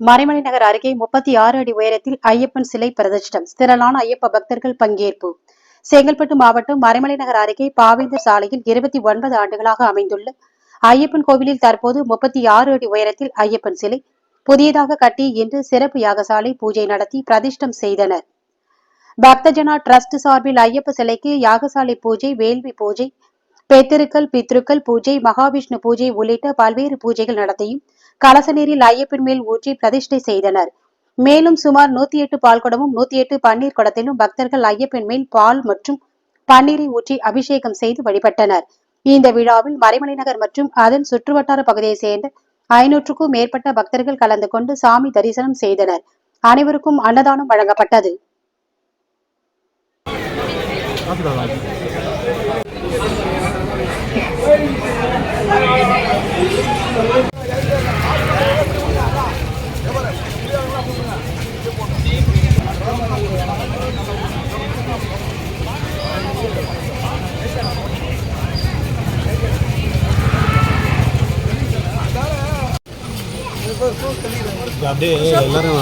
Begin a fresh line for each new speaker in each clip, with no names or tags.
மறைமலை நகர் அருகே முப்பத்தி ஆறு அடி உயரத்தில் ஐயப்பன் சிலை பிரதிஷ்டம். திரளான ஐயப்ப பக்தர்கள் பங்கேற்பு. செங்கல்பட்டு மாவட்டம் மறைமலை நகர் அருகே பாவேந்தர் சாலையில் இருபத்தி ஒன்பது ஆண்டுகளாக அமைந்துள்ள ஐயப்பன் கோவிலில் தற்போது முப்பத்தி ஆறு அடி உயரத்தில் ஐயப்பன் சிலை புதியதாக கட்டி இன்று சிறப்பு யாகசாலை பூஜை நடத்தி பிரதிஷ்டம் செய்தனர். பக்தஜனா டிரஸ்ட் சார்பில் ஐயப்ப சிலைக்கு யாகசாலை பூஜை வேள்வி பூஜை பெத்திருக்கள் பித்ருக்கள் பூஜை மகாவிஷ்ணு பூஜை உள்ளிட்ட பல்வேறு பூஜைகள் நடத்தியும் கலச நீரில் ஐயப்பன் மேல் ஊற்றி பிரதிஷ்டை செய்தனர். மேலும் சுமார் நூத்தி எட்டு பால் குடமும் நூத்தி எட்டு பன்னீர் குடத்திலும் பக்தர்கள் ஐயப்பன் மேல் பால் மற்றும் பன்னீரை ஊற்றி அபிஷேகம் செய்து வழிபட்டனர். இந்த விழாவில் மறைமலை நகர் மற்றும் அதன் சுற்றுவட்டார பகுதியைச் சேர்ந்த ஐநூற்றுக்கும் மேற்பட்ட பக்தர்கள் கலந்து கொண்டு சாமி தரிசனம் செய்தனர். அனைவருக்கும் அன்னதானம் வழங்கப்பட்டது.
இப்போ அப்படியே எல்லாரும்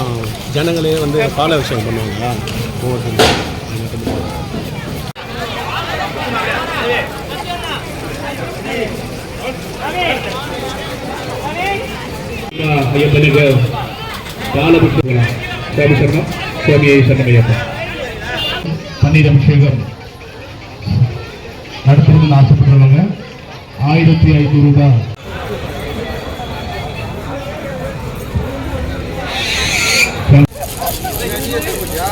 ஜனங்களே வந்து பால விஷயம் பண்ணுவாங்களா? ஒவ்வொருத்தரும்
ஐயப்பனுக்கு பாலபுஷ்பம் சுவாமி சரணம் சுவாமி சரணம் ஐயப்பா பன்னீர் அபிஷேகம் நடத்தணும்னு ஆசைப்படுறவங்க ஆயிரத்தி ஐநூறு Ini dia.